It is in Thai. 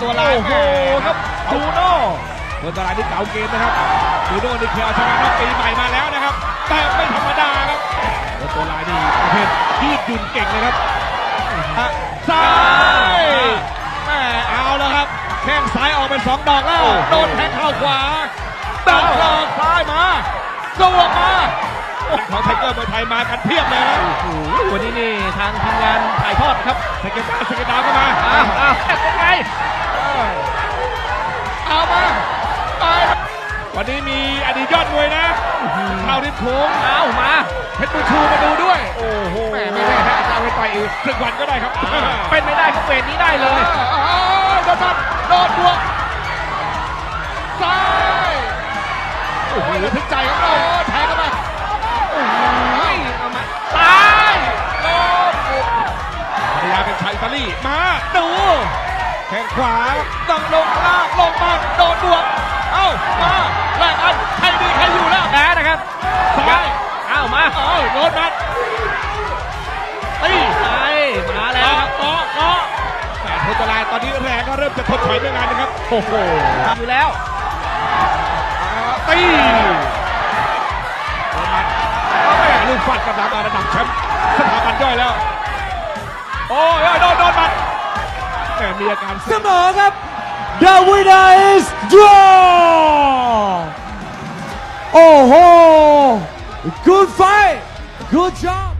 ตัวลายโอ้โหแม่ครับจูโน่ตัวตลายนี่เก่าเกมนะครับจูโน่นี่เคยเอาชนะน็อกปีใหม่มาแล้วนะครับ แต่ไม่ธรรมดาครับตัวตัวลายนี่ประเภทยืดหยุ่นเก่งเลยครับอะซ้ายแม่เอาแล้วครับแข้งซ้ายออกเป็นสองดอกแล้วโดนแทงเข้าขวาดักดอกซ้ายมาสวกมาของไทเกอร์มวยไทยมากันเพียบเลยนะโอ้โหวันนี้นี่ทางทีมงานถ่ายทอดครับสเก็ตดาวสเก็ตดาวก็มาอ้าวอ้าวเป็นไง วันนี้มีอดีตยอดมวยนะข่าวดินโขงเอามาเพชรบุญชูมาดูด้วย โอ้โหแม่ไม่แน่ฮะจะเอาไปต่อยอีกสักวันก็ได้ครับอ่าเป็นไม่ได้ก็เวทนี้ได้เลยอ้าวโดนตัดโดนบวกซ้ายโอ้โหถึงใจครับโอ้แทงเข้ามาโอ้ยเอามาตายโดนภรรยาเป็นชายอิตาลีมาดูแข้งขวาต้องลงล่างลงมาโดนบวกเอ้ามา โดนมัดตีไปมาแล้วครับเกาะเกาะแต่โทตลายตอนนี้แรงก็เริ่มจะทดถอยด้วยงานนะครับ โอ้โหอยู่แล้วตีโดนมัดเอาแม่ลูกฟันกำลังมาระดับแชมป์สถาบันย่อยแล้ว โอ้ยโดนโดนมัดแม่มีอาการเสมอครับ The winner is draw โอ้โห good fight Good job.